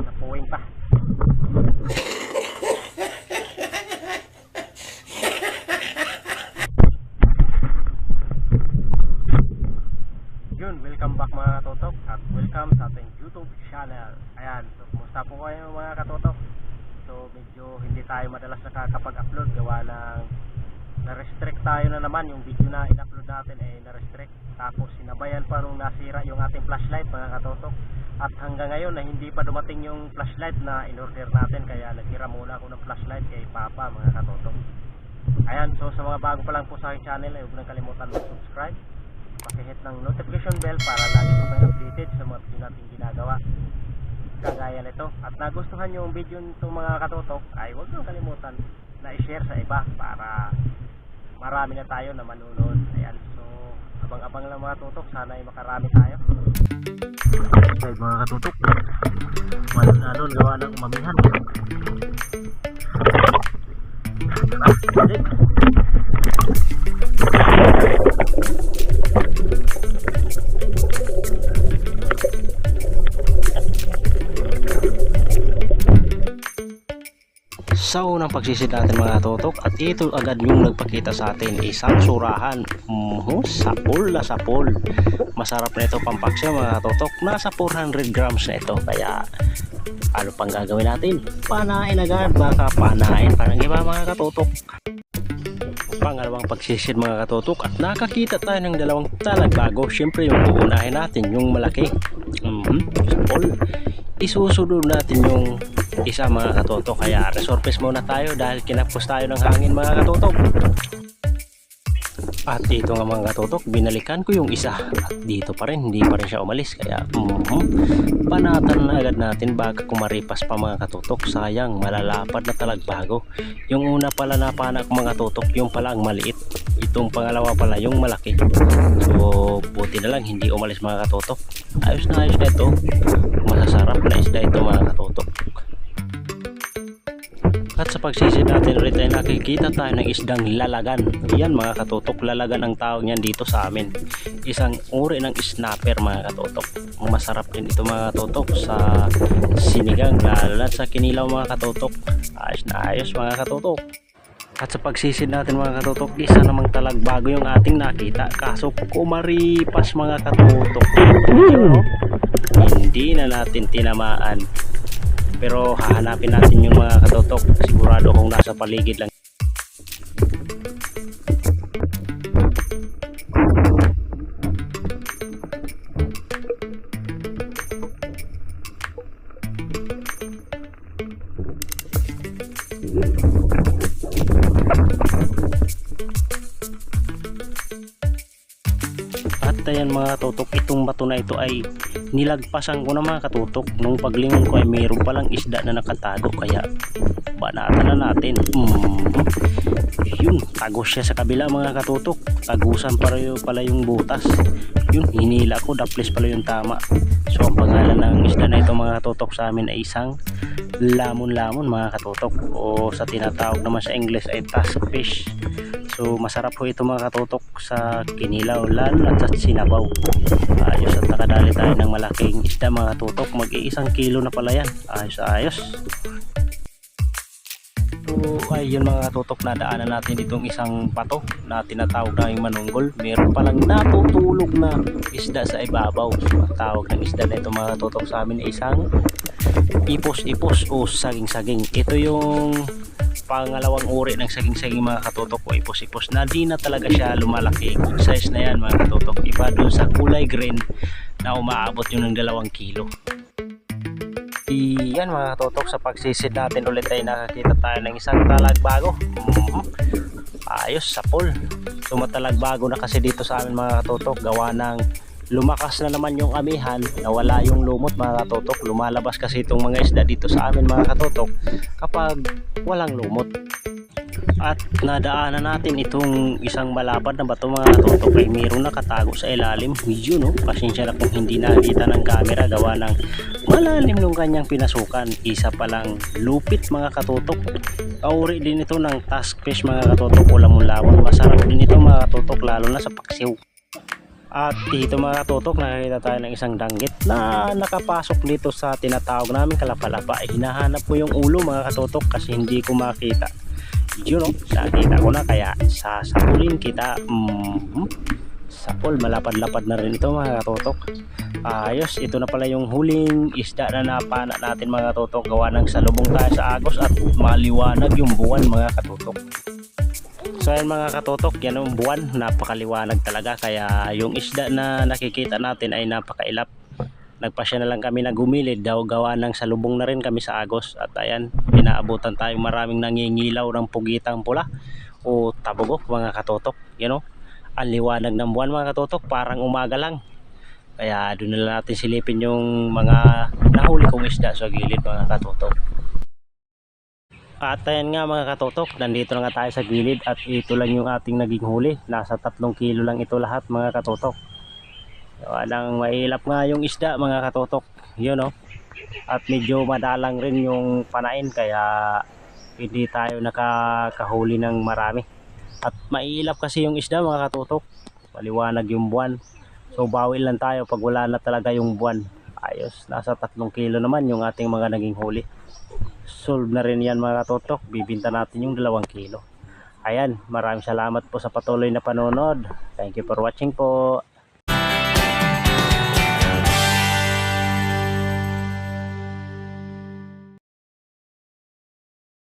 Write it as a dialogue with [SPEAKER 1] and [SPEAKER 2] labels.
[SPEAKER 1] Napuwing pa. Yun, welcome back mga katotok at welcome sa ating YouTube channel. Ayan, so kumusta po kayo mga katotok? So medyo hindi tayo madalas nakakapag-upload gawa ng na-restrict tayo na naman yung video na in-upload natin ay eh, na-restrict tapos sinabayan pa nung nasira yung ating flashlight mga katotok at hanggang ngayon na hindi pa dumating yung flashlight na in-order natin kaya nagtira muna ako ng flashlight kay Papa mga katotok. Ayan, so sa mga bago pa lang po sa aking channel ay huwag nang kalimutan mag-subscribe pakihit ng notification bell para lagi po kayong updated sa mga video natin ginagawa. Kagaya nito. At nagustuhan yung video nito mga katotok ay huwag nyo kalimutan na i-share sa iba para marami na tayo na manunod ayan so abang-abang lang mga tutok sana ay makarami tayo subscribe mga katutok. Walang alon gawa ng umamihan ah, Sa unang pagsisid natin mga totok at ito agad yung nagpakita sa atin isang surahan. Mm, sapol na sapol masarap na ito pampaksyo mga totok. Nasa 400 grams na ito kaya ano pang gagawin natin? Panain agad baka panain pa ng iba mga katotok. Pangalawang pagsisid mga katotok at nakakita tayo ng dalawang talagbago. Syempre yung uunahin natin yung malaki. Mm sapol isusunod natin yung isa mga katotok kaya resurface muna tayo dahil kinapos tayo ng hangin mga katotok at dito nga mga katotok binalikan ko yung isa. At dito pa rin hindi pa rin siya umalis. Kaya mm, panatan na agad natin baga kumaripas pa mga katotok sayang malalapad na talagbago yung una pala napana ko mga katotok yung pala ang maliit. Itong pangalawa pala yung malaki. So buti na lang hindi umalis mga katotok ayos na ayos na ito. Masasarap na isda ito sa pagsisid natin ulit ay nakikita tayo ng isdang lalagan. Yan mga katutok, lalagan ang tawag niyan dito sa amin. Isang uri ng snapper mga katutok. Masarap din ito mga katutok sa sinigang lalo na sa kinilaw mga katutok. Ayos na ayos mga katutok. At sa pagsisid natin mga katutok, isa namang talagbago yung ating nakita. Kaso kumaripas mga katutok. No? Hindi na natin tinamaan pero hahanapin natin yung mga katotok. Sigurado kung nasa paligid lang At ayan mga katutok, itong bato na ito ay nilagpasan ko na mga katutok. Nung paglingon ko ay mayroon palang isda na nakatado kaya banatan na natin. Mm. Yun, tagos siya sa kabila mga katutok. Tagusan para yung, pala yung butas. Yun, hinila ko, daplis pala yung tama. So ang pangalan ng isda na ito mga katutok sa amin ay isang lamon-lamon mga katutok o sa tinatawag naman sa English ay tusk fish. So masarap po ito mga katutok sa kinilaw lalo at sa sinabaw. Ayos at nakadali tayo ng malaking isda mga katutok. Mag-iisang kilo na pala yan. Ayos ayos. So ayun mga katutok na daanan natin itong isang pato na tinatawag na yung manunggol. Meron palang natutulog na isda sa ibabaw. So ang tawag ng isda na ito mga katutok sa amin ay isang ipos-ipos o saging-saging. Ito yung pangalawang uri ng saging-saging mga katutok o ipos-ipos na di na talaga siya lumalaki. Good size na yan mga katutok. Iba dun sa kulay green na umaabot yun ng dalawang kilo. Yan mga katutok sa pagsisid natin ulit ay nakakita tayo ng isang talagbago. Mhm. Ayos sa pool. So matalagbago na kasi dito sa amin mga katutok gawa ng lumakas na naman yung amihan nawala yung lumot mga katotok lumalabas kasi itong mga isda dito sa amin mga katotok kapag walang lumot at nadaanan natin itong isang malapad na bato mga katotok ay mayroong nakatago sa ilalim. Yun no? Pasensya na kung hindi nakita ng camera gawa ng malalim yung kanyang pinasukan. Isa palang lupit mga katotok. Kauri din ito ng tusk fish mga katotok. O lamon-lamon masarap din ito mga katotok lalo na sa paksiw. At dito mga tutok nakakita tayo ng isang danggit na nakapasok dito sa tinatawag namin kalapalapa. Hinahanap ko yung ulo mga katutok kasi hindi ko makita. Yun o, nakita ko na kaya sasapulin kita. Mm, Sa pool, malapad-lapad na rin ito mga katutok. Ayos, ito na pala yung huling isda na napana natin mga katutok. Gawa ng salubong tayo sa agos at maliwanag yung buwan mga katutok. So ayan mga katutok, yan ang buwan, napakaliwanag talaga kaya yung isda na nakikita natin ay napakailap. Nagpasya na lang kami na gumilid daw gawa ng salubong na rin kami sa Agos at ayan, inaabutan tayong maraming nangingilaw ng pugitang pula o tabugok mga katutok, you know. Ang liwanag ng buwan mga katutok, parang umaga lang. Kaya doon na lang natin silipin yung mga nahuli kong isda sa gilid mga katutok. At ayan nga mga katotok, nandito na nga tayo sa gilid at ito lang yung ating naging huli. Nasa tatlong kilo lang ito lahat mga katotok. Walang mailap nga yung isda mga katotok. Yun o. At medyo madalang rin yung panain kaya hindi tayo nakakahuli ng marami. At mailap kasi yung isda mga katotok. Maliwanag yung buwan. So bawil lang tayo pag wala na talaga yung buwan. Ayos, nasa tatlong kilo naman yung ating mga naging huli solve na rin yan mga katotok bibinta natin yung dalawang kilo ayan maraming salamat po sa patuloy na panonood thank you for watching po